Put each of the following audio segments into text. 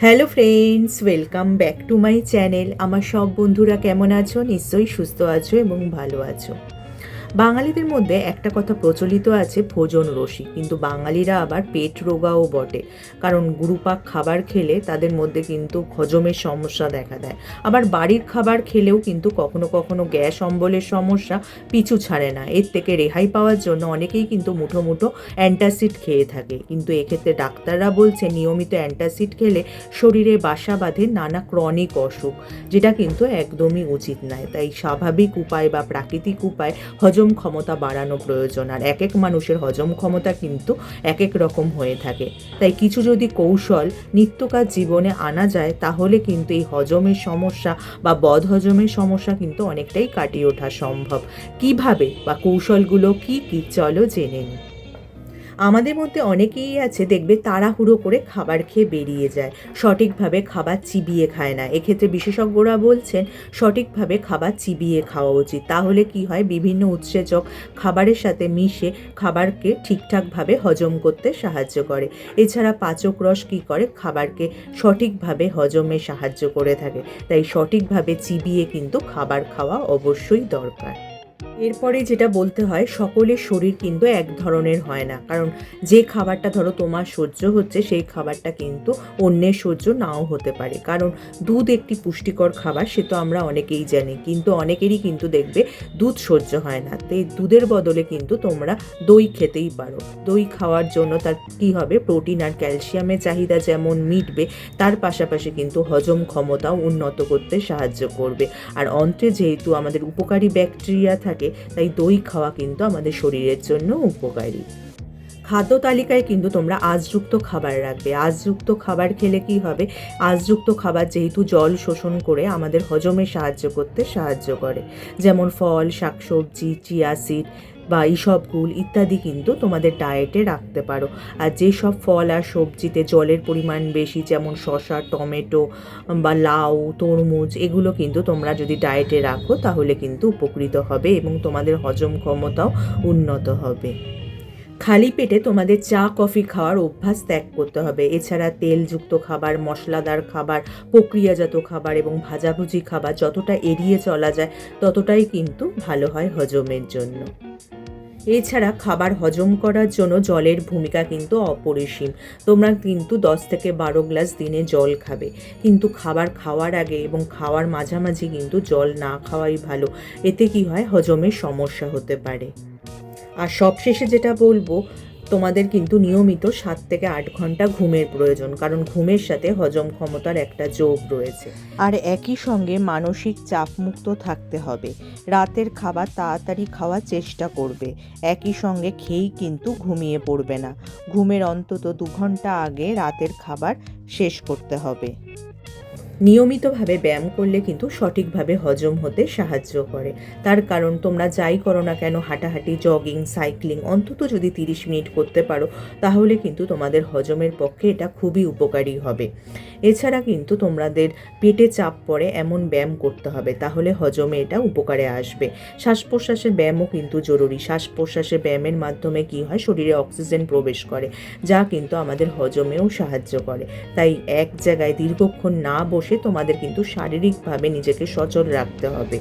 Hello friends, welcome back to my channel. আমার সব বন্ধুরা কেমন আছো? নিশ্চয়ই সুস্থ আছো এবং ভালো আছো। বাঙালিদের মধ্যে একটা কথা প্রচলিত আছে ভোজন রসি কিন্তু বাঙালিরা আবার পেট রোগাও বটে। কারণ গুরুপাক খাবার খেলে তাদের মধ্যে কিন্তু হজমের সমস্যা দেখা দেয়। আবার বাড়ির খাবার খেলেও কিন্তু কখনো কখনো গ্যাস অম্বলের সমস্যা পিছু ছাড়ে না। এর থেকে রেহাই পাওয়ার জন্য অনেকেই কিন্তু মুঠো মুঠো অ্যান্টাসিড খেয়ে থাকে। কিন্তু এক্ষেত্রে ডাক্তাররা বলছে নিয়মিত অ্যান্টাসিড খেলে শরীরে বাসা বাঁধে নানা ক্রনিক অসুখ, যেটা কিন্তু একদমই উচিত নয়। তাই স্বাভাবিক উপায় বা প্রাকৃতিক উপায় হজম ক্ষমতা বাড়ানো প্রয়োজন, আর এক এক মানুষের হজম ক্ষমতা কিন্তু এক এক রকম হয়ে থাকে। তাই কিছু যদি কৌশল নিত্যকার জীবনে আনা যায়, তাহলে কিন্তু এই হজমের সমস্যা বা বদহজমের সমস্যা কিন্তু অনেকটাই কাটিয়ে ওঠা সম্ভব। কীভাবে বা কৌশলগুলো কি কি, চলো জেনে নিই। আমাদের মধ্যে অনেকেই আছে, দেখবে তাড়াহুড়ো করে খাবার খেয়ে বেরিয়ে যায়। সঠিকভাবে খাবার চিবিয়ে খায় না। এক্ষেত্রে বিশেষজ্ঞরা বলছেন, সঠিকভাবে খাবার চিবিয়ে খাওয়া উচিত। তাহলে কি হয়? বিভিন্ন উৎসেচক খাবারের সাথে মিশে খাবারকে ঠিকঠাকভাবে হজম করতে সাহায্য করে। এছাড়া পাচক রস কী করে? খাবারকে সঠিকভাবে হজমে সাহায্য করে থাকে। তাই সঠিকভাবে চিবিয়ে কিন্তু খাবার খাওয়া অবশ্যই দরকার। এরপরে যেটা বলতে হয়, সকলের শরীর কিন্তু এক ধরনের হয় না। কারণ যে খাবারটা ধরো তোমার সহ্য হচ্ছে, সেই খাবারটা কিন্তু অন্যের সহ্য নাও হতে পারে। কারণ দুধ একটি পুষ্টিকর খাবার, সে তো আমরা অনেকেই জানি। কিন্তু অনেকেরই কিন্তু দেখবে দুধ সহ্য হয় না। তো দুধের বদলে কিন্তু তোমরা দই খেতেই পারো। দই খাওয়ার জন্য তার কী হবে? প্রোটিন আর ক্যালসিয়ামের চাহিদা যেমন মিটবে, তার পাশাপাশি কিন্তু হজম ক্ষমতাও উন্নত করতে সাহায্য করবে। আর অন্ত্রে যেহেতু আমাদের উপকারী ব্যাকটেরিয়া থাকে তাই দই খাওয়া কিন্তু আমাদের শরীরের জন্য উপকারী। খাদ্য তালিকায় কিন্তু তোমরা আঁশযুক্ত খাবার রাখবে। আঁশযুক্ত খাবার খেলে কি হবে? আঁশযুক্ত খাবার যেহেতু জল শোষণ করে আমাদের হজমে সাহায্য করতে সাহায্য করে। যেমন ফল, শাকসবজি, চিয়া সিড বা ইসবগুল ইত্যাদি কিন্তু তোমাদের ডায়েটে রাখতে পারো। আর যেসব ফল আর সবজিতে জলের পরিমাণ বেশি, যেমন শশা টমেটো বা লাউ, তরমুজ, এগুলো কিন্তু তোমরা যদি ডায়েটে রাখো, তাহলে কিন্তু উপকৃত হবে এবং তোমাদের হজম ক্ষমতাও উন্নত হবে। খালি পেটে তোমাদের চা, কফি খাওয়ার অভ্যাস ত্যাগ করতে হবে। এছাড়া তেলযুক্ত খাবার, মশলাদার খাবার, প্রক্রিয়াজাত খাবার এবং ভাজাভুজি খাবার যতটা এড়িয়ে চলা যায়, ততটাই কিন্তু ভালো হয় হজমের জন্য। এছাড়া খাবার হজম করার জন্য জলের ভূমিকা কিন্তু অপরিসীম। তোমরা কিন্তু দশ থেকে বারো গ্লাস দিনে জল খাবে। কিন্তু খাবার খাওয়ার আগে এবং খাওয়ার মাঝামাঝি কিন্তু জল না খাওয়াই ভালো। এতে কি হয়? হজমের সমস্যা হতে পারে। আর সবশেষে যেটা বলব, তোমাদের কিন্তু নিয়মিত সাত থেকে আট ঘণ্টা ঘুমের প্রয়োজন, কারণ ঘুমের সাথে হজম ক্ষমতার একটা যোগ রয়েছে। আর একই সঙ্গে মানসিক চাপমুক্ত থাকতে হবে। রাতের খাবার তাড়াতাড়ি খাওয়ার চেষ্টা করবে। একই সঙ্গে খেয়েই কিন্তু ঘুমিয়ে পড়বে না। ঘুমের অন্তত দু ঘণ্টা আগে রাতের খাবার শেষ করতে হবে। নিয়মিতভাবে ব্যায়াম করলে কিন্তু সঠিকভাবে হজম হতে সাহায্য করে। তার কারণ তোমরা যাই করো না কেন, হাঁটাহাঁটি জগিং সাইক্লিং অন্তত যদি তিরিশ মিনিট করতে পারো, তাহলে কিন্তু তোমাদের হজমের পক্ষে এটা খুবই উপকারী হবে। এছাড়া কিন্তু তোমাদের পেটে চাপ পড়ে এমন ব্যায়াম করতে হবে, তাহলে হজমে এটা উপকারে আসবে। শ্বাস প্রশ্বাসের ব্যায়ামও কিন্তু জরুরি। শ্বাস প্রশ্বাসের ব্যায়ামের মাধ্যমে কি হয়? শরীরে অক্সিজেন প্রবেশ করে, যা কিন্তু আমাদের হজমেও সাহায্য করে। তাই এক জায়গায় দীর্ঘক্ষণ না বসে তোমাদের কিন্তু শারীরিকভাবে নিজেকে সচল রাখতে হবে।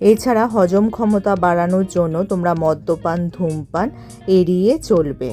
এছাড়া হজম ক্ষমতা বাড়ানোর জন্য তোমরা মদ্যপান, ধূমপান এড়িয়ে চলবে।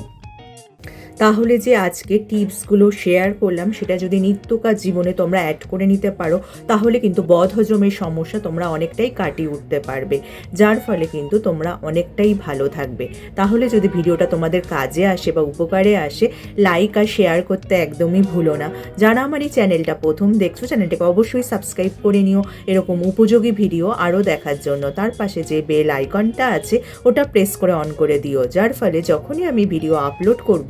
তাহলে যে আজকে টিপসগুলো শেয়ার করলাম, সেটা যদি নিত্যকার জীবনে তোমরা অ্যাড করে নিতে পারো, তাহলে কিন্তু বদহজমের সমস্যা তোমরা অনেকটাই কাটিয়ে উঠতে পারবে। যার ফলে কিন্তু তোমরা অনেকটাই ভালো থাকবে। তাহলে যদি ভিডিওটা তোমাদের কাজে আসে বা উপকারে আসে লাইক আর শেয়ার করতে একদমই ভুলো না। যারা আমার এই চ্যানেলটা প্রথম দেখছ চ্যানেলটাকে অবশ্যই সাবস্ক্রাইব করে নিও। এরকম উপযোগী ভিডিও আরও দেখার জন্য। তার পাশে যে বেল আইকনটা আছে, ওটা প্রেস করে অন করে দিও। যার ফলে যখনই আমি ভিডিও আপলোড করব